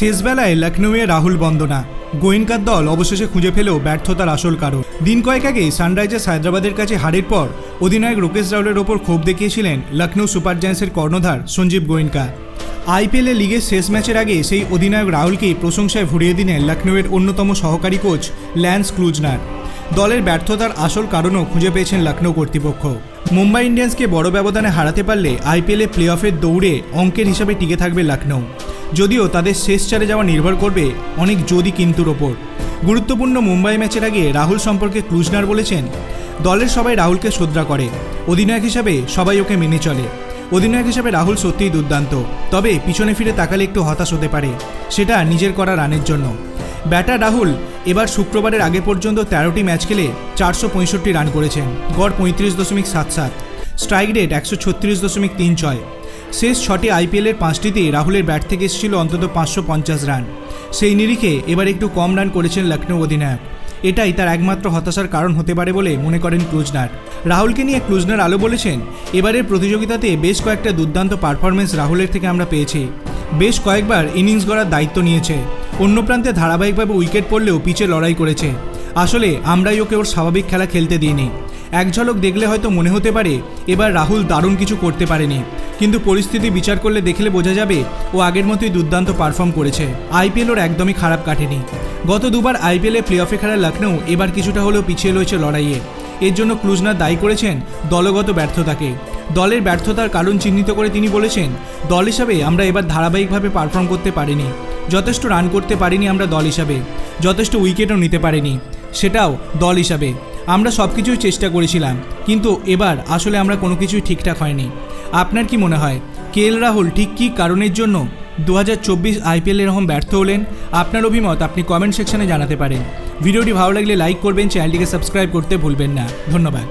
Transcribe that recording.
শেষবেলায় লখনৌয়ে রাহুল বন্দনা। গোয়েনকার দল অবশেষে খুঁজে পেলেও ব্যর্থতার আসল কারণ। দিন কয়েক আগে সানরাইজার্স হায়দ্রাবাদের কাছে হারের পর অধিনায়ক রোকেশ রাহুলের ওপর ক্ষোভ দেখিয়েছিলেন লখনৌ সুপার জায়ান্টসের কর্ণধার সঞ্জীব গোয়েনকা আইপিএলে লিগের শেষ ম্যাচের আগে সেই অধিনায়ক রাহুলকেই প্রশংসায় ভরিয়ে দিলেন লখনৌয়ের অন্যতম সহকারী কোচ ল্যান্স ক্লুজনার। দলের ব্যর্থতার আসল কারণও খুঁজে পেয়েছেন লখনৌ কর্তৃপক্ষ। মুম্বাই ইন্ডিয়ান্সকে বড় ব্যবধানে হারাতে পারলে আইপিএলে প্লে অফের দৌড়ে অঙ্কের হিসাবে টিকে থাকবে লখনৌ। যদিও তাদের শেষ চারে যাওয়া নির্ভর করবে অনেক যদি কিন্তুর ওপর। গুরুত্বপূর্ণ মুম্বাই ম্যাচের আগে রাহুল সম্পর্কে ক্লুজনার বলেছেন, দলের সবাই রাহুলকে শ্রদ্ধা করে, অধিনায়ক হিসাবে সবাই ওকে মেনে চলে। অধিনায়ক হিসাবে রাহুল সত্যিই দুর্দান্ত, তবে পিছনে ফিরে তাকালে একটু হতাশ হতে পারে, সেটা নিজের করা রানের জন্য। ব্যাটার রাহুল এবার শুক্রবারের আগে পর্যন্ত তেরোটি ম্যাচ খেলে চারশো পঁয়ষট্টি রান করেছেন, গড় পঁয়ত্রিশ দশমিক সাত সাত, স্ট্রাইক রেট একশো ছত্রিশ দশমিক তিন ছয়। শেষ ছটি আইপিএলের পাঁচটিতেই রাহুলের ব্যাট থেকে এসেছিল অন্তত পাঁচশো পঞ্চাশ রান। সেই নিরিখে এবার একটু কম রান করেছেন লখনৌ অধিনায়ক। এটাই তার একমাত্র হতাশার কারণ হতে পারে বলে মনে করেন ক্লুজনার রাহুলকে নিয়ে ক্লুজনার আলো বলেছেন, এবারের প্রতিযোগিতাতে বেশ কয়েকটা দুর্দান্ত পারফরমেন্স রাহুলের থেকে আমরা পেয়েছি। বেশ কয়েকবার ইনিংস গড়ার দায়িত্ব নিয়েছে। অন্য প্রান্তে ধারাবাহিকভাবে উইকেট পড়লেও পিচে লড়াই করেছে। আসলে আমরাই ওকে ওর স্বাভাবিক খেলা খেলতে দিইনি। এক ঝলক দেখলে হয়তো মনে হতে পারে, এবার রাহুল দারুণ কিছু করতে পারেনি। কিন্তু পরিস্থিতি বিচার করলে দেখলে বোঝা যাবে ও আগের মতোই দুর্দান্ত পারফর্ম করেছে। আইপিএল ওর একদমই খারাপ কাটেনি। গত দুবার আইপিএলে প্লে অফে খেলা লখনৌ এবার কিছুটা হলেও পিছিয়ে রয়েছে লড়াইয়ে। এর জন্য ক্লুজনার দায়ী করেছেন দলগত ব্যর্থতাকে। দলের ব্যর্থতার কারণ চিহ্নিত করে তিনি বলেছেন, দল হিসাবে আমরা এবার ধারাবাহিকভাবে পারফর্ম করতে পারিনি। যথেষ্ট রান করতে পারিনি আমরা দল হিসাবে। যথেষ্ট উইকেটও নিতে পারিনি। সেটাও দল হিসাবে। আমরা সব কিছুই চেষ্টা করেছিলাম, কিন্তু এবার আসলে আমরা কোনো কিছুই ঠিকঠাক হয়নি। আপনার কি মনে হয়, কে এল রাহুল ঠিক কী কারণের জন্য দু হাজার চব্বিশ আইপিএল এরকম ব্যর্থ হলেন? আপনার অভিমত আপনি কমেন্ট সেকশনে জানাতে পারেন। ভিডিওটি ভালো লাগলে লাইক করবেন চ্যানেলটিকে সাবস্ক্রাইব করতে ভুলবেন না। ধন্যবাদ।